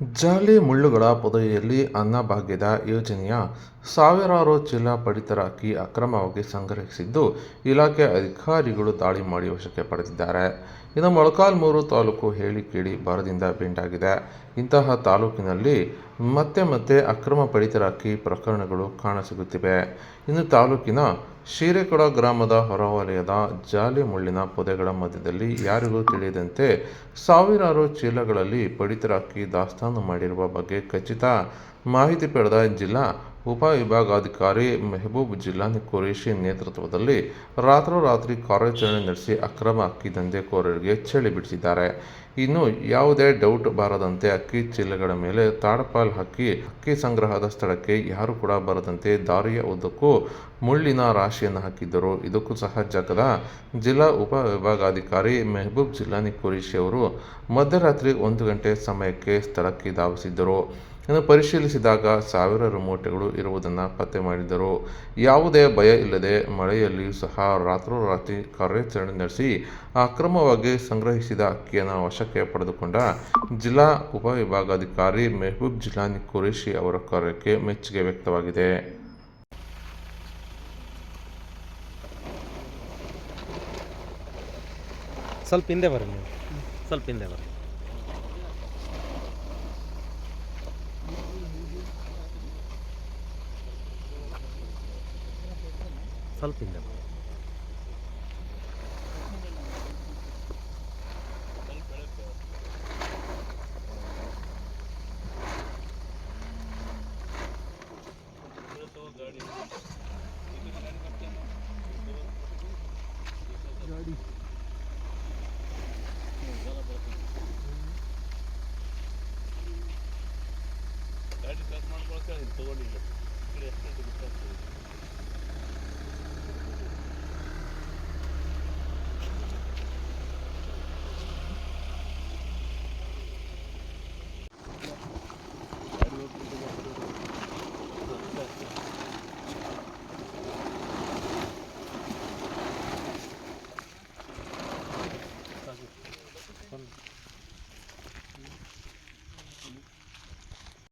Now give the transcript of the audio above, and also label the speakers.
Speaker 1: ಜಾಲಿ ಮುಳ್ಳುಗಳ ಪೊದೆಯಲ್ಲಿ ಅನ್ನಭಾಗ್ಯದ ಯೋಜನೆಯ ಸಾವಿರಾರು ಚೀಲ ಪಡಿತರ ಅಕ್ಕಿ ಅಕ್ರಮವಾಗಿ ಸಂಗ್ರಹಿಸಿದ್ದು, ಇಲಾಖೆ ಅಧಿಕಾರಿಗಳು ದಾಳಿ ಮಾಡಿ ವಶಕ್ಕೆ ಪಡೆದಿದ್ದಾರೆ. ಇನ್ನು ಮೊಳಕಾಲ್ಮೂರು ತಾಲೂಕು ಹೇಳಿ ಕೇಳಿ ಬರದಿಂದ ಬೆಂಡಾಗಿದೆ. ಇಂತಹ ತಾಲೂಕಿನಲ್ಲಿ ಮತ್ತೆ ಮತ್ತೆ ಅಕ್ರಮ ಪಡಿತರ ಅಕ್ಕಿ ಪ್ರಕರಣಗಳು ಕಾಣಸಿಗುತ್ತಿವೆ ಇನ್ನು ತಾಲೂಕಿನ ಶಿರೇಕೊಡ ಗ್ರಾಮದ ಹೊರವಲಯದ ಜಾಲಿ ಮುಳ್ಳಿನ ಪೊದೆಗಳ ಮಧ್ಯದಲ್ಲಿ ಯಾರಿಗೂ ತಿಳಿಯದಂತೆ ಸಾವಿರಾರು ಚೀಲಗಳಲ್ಲಿ ಪಡಿತರ ಅಕ್ಕಿ ದಾಸ್ತಾನು ಮಾಡಿರುವ ಬಗ್ಗೆ ಖಚಿತ. ಮಾಹಿತಿ ಪಡೆದ ಜಿಲ್ಲಾ ಉಪವಿಭಾಗಾಧಿಕಾರಿ ಮೆಹಬೂಬ್ ಜಿಲ್ಲಾನಿ ಕುರೇಶಿ ನೇತೃತ್ವದಲ್ಲಿ ರಾತ್ರೋರಾತ್ರಿ ಕಾರ್ಯಾಚರಣೆ ನಡೆಸಿ ಅಕ್ರಮ ಅಕ್ಕಿ ದಂಧೆಕೋರರಿಗೆ ಚಳಿ ಬಿಡಿಸಿದ್ದಾರೆ. ಇನ್ನು ಯಾವುದೇ ಡೌಟ್ ಬಾರದಂತೆ ಅಕ್ಕಿ ಚೀಲಗಳ ಮೇಲೆ ತಾಡಪಾಲ್ ಹಾಕಿ ಅಕ್ಕಿ ಸಂಗ್ರಹದ ಸ್ಥಳಕ್ಕೆ ಯಾರು ಕೂಡ ಬರದಂತೆ ದಾರಿಯ ಉದ್ದಕ್ಕೂ ಮುಳ್ಳಿನ ರಾಶಿಯನ್ನು ಹಾಕಿದ್ದರು. ಇದಕ್ಕೂ ಸಹ ಜಗದ ಜಿಲ್ಲಾ ಉಪವಿಭಾಗಾಧಿಕಾರಿ ಮೆಹಬೂಬ್ ಜಿಲ್ಲಾನಿ ಖುರೇಶಿ ಅವರು ಮಧ್ಯರಾತ್ರಿ ಒಂದು ಗಂಟೆ ಸಮಯಕ್ಕೆ ಸ್ಥಳಕ್ಕೆ ಧಾವಿಸಿದ್ದರು. ಇನ್ನು ಪರಿಶೀಲಿಸಿದಾಗ ಸಾವಿರಾರು ಮೂಟೆಗಳು ಇರುವುದನ್ನು ಪತ್ತೆ ಮಾಡಿದ್ದರು. ಯಾವುದೇ ಭಯ ಇಲ್ಲದೆ ಮಳೆಯಲ್ಲಿಯೂ ಸಹ ರಾತ್ರೋರಾತ್ರಿ ಕಾರ್ಯಾಚರಣೆ ನಡೆಸಿ ಅಕ್ರಮವಾಗಿ ಸಂಗ್ರಹಿಸಿದ ಅಕ್ಕಿಯನ್ನು ವಶಕ್ಕೆ ಪಡೆದುಕೊಂಡ ಜಿಲ್ಲಾ ಉಪವಿಭಾಗಾಧಿಕಾರಿ ಮೆಹಬೂಬ್ ಜಿಲಾನಿ ಕುರೇಶಿ ಅವರ ಕಾರ್ಯಕ್ಕೆ ಮೆಚ್ಚುಗೆ ವ್ಯಕ್ತವಾಗಿದೆ.
Speaker 2: ಸ್ವಲ್ಪ ಹಿಂದೆ ನೀವು. ಸ್ವಲ್ಪ ಹಿಂದೆ ಬರ್ರಿ ಸ್ವಲ್ಪ ಹಿಂದೆ ಗಾಡಿ ಗಾಡಿ ಕಟ್ ಮಾಡ್ಕೊಳಕ್ಕೆ ತಗೊಂಡಿಲ್ಲ ಈ ಕಡೆ ಎಷ್ಟು ಗೊತ್ತಾಗ್ತದೆ คน